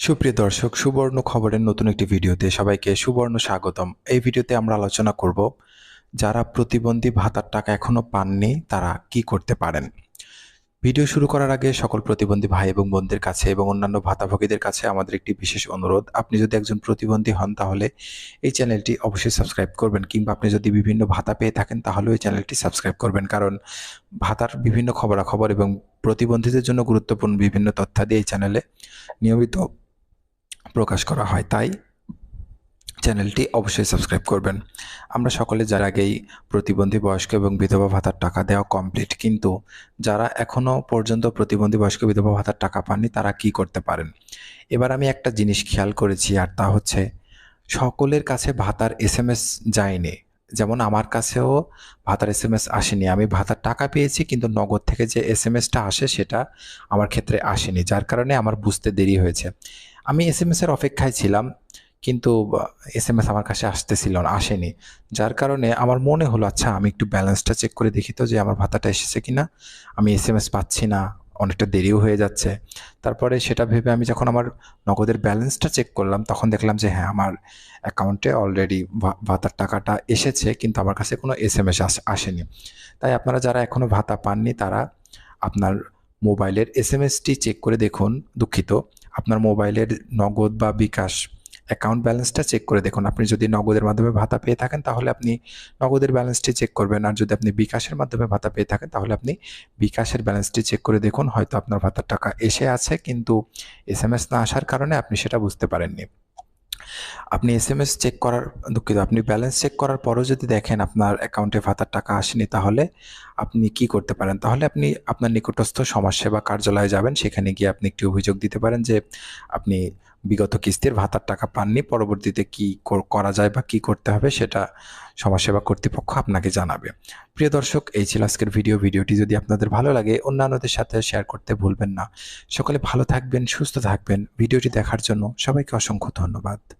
সুপ্রিয় দর্শক, সুবর্ণ খবরের নতুন একটি ভিডিওতে সবাইকে সুবর্ণ স্বাগতম। এই ভিডিওতে আমরা আলোচনা করব, যারা প্রতিবন্ধী ভাতার টাকা এখনও পাননি, তারা কি করতে পারেন? ভিডিও শুরু করার আগে সকল প্রতিবন্ধী ভাই এবং বোনদের কাছে এবং অন্যান্য ভাতাভোগীদের কাছে আমাদের একটি বিশেষ অনুরোধ। আপনি যদি একজন প্রতিবন্ধী হন, তাহলে এই চ্যানেলটি অবশ্যই সাবস্ক্রাইব করবেন কিংবা আপনি যদি বিভিন্ন ভাতা পেয়ে থাকেন তাহলেও এই চ্যানেলটি সাবস্ক্রাইব করবেন। কারণ ভাতার বিভিন্ন খবরাখবর এবং প্রতিবন্ধীদের জন্য গুরুত্বপূর্ণ বিভিন্ন তথ্যাদি এই চ্যানেলে নিয়মিত প্রকাশ করা হয়, তাই চ্যানেলটি অবশ্যই সাবস্ক্রাইব করবেন। আমরা সকলে যার আগেই প্রতিবন্ধী বয়স্ক এবং বিধবা ভাতার টাকা দেওয়া কমপ্লিট, কিন্তু যারা এখনও পর্যন্ত প্রতিবন্ধী বয়স্ক, বিধবা ভাতার টাকা পাননি, তারা কি করতে পারেন? এবার আমি একটা জিনিস খেয়াল করেছি, আর তা হচ্ছে সকলের কাছে ভাতার এস এম এস যায়নি। যেমন আমার কাছেও ভাতার এস এম এস আসেনি। আমি ভাতার টাকা পেয়েছি, কিন্তু নগদ থেকে যে এস এম এসটা আসে সেটা আমার ক্ষেত্রে আসেনি, যার কারণে আমার বুঝতে দেরি হয়েছে। আমি এস এম এসের অপেক্ষায় ছিলাম, কিন্তু এস এম এস আমার কাছে আসতেছিল না, আসেনি। যার কারণে আমার মনে হলো আচ্ছা আমি একটু ব্যালেন্সটা চেক করে দেখি তো যে আমার ভাতাটা এসেছে কিনা। আমি এস এম এস পাচ্ছি না অনেকটা দেরিও হয়ে যাচ্ছে। তারপরে সেটা ভেবে আমি যখন আমার নগদের ব্যালেন্সটা চেক করলাম, তখন দেখলাম যে হ্যাঁ আমার অ্যাকাউন্টে অলরেডি ভাতার টাকাটা এসেছে, কিন্তু আমার কাছে কোনো এস এম আসেনি। তাই আপনারা যারা এখনও ভাতা পাননি, তারা আপনার মোবাইলের এস এম এসটি চেক করে দেখুন, দুঃখিত। আপনার মোবাইলের নগদ বা বিকাশ অ্যাকাউন্ট ব্যালেন্সটা চেক করে দেখুন। আপনি যদি নগদের মাধ্যমে ভাতা পেয়ে থাকেন, তাহলে আপনি নগদের ব্যালেন্সটি চেক করবেন। আর যদি আপনি বিকাশের মাধ্যমে ভাতা পেয়ে থাকেন, তাহলে আপনি বিকাশের ব্যালেন্সটি চেক করে দেখুন, হয়তো আপনার ভাতার টাকা এসে আছে, কিন্তু এস এম এস না আসার কারণে আপনি সেটা বুঝতে পারেননি। আপনি এস এম এস চেক করার, দুঃখিত, আপনি ব্যালেন্স চেক করার পরও যদি দেখেন আপনার অ্যাকাউন্টে ভাতার টাকা আসেনি, তাহলে আপনি কি করতে পারেন? তাহলে আপনি আপনার নিকটস্থ সমাজসেবা কার্যালয়ে যাবেন। সেখানে গিয়ে আপনি একটি অভিযোগ দিতে পারেন যে আপনি বিগত কিস্তির ভাতার টাকা পাননি, পরবর্তীতে কি করা যায় বা কি করতে হবে সেটা সমাজসেবা কর্তৃপক্ষ আপনাকে জানাবে। প্রিয় দর্শক, এই ছিল আজকের ভিডিও। ভিডিওটি যদি আপনাদের ভালো লাগে, অন্যান্যদের সাথে শেয়ার করতে ভুলবেন না। সকলে ভালো থাকবেন, সুস্থ থাকবেন। ভিডিওটি দেখার জন্য সবাইকে অসংখ্য ধন্যবাদ।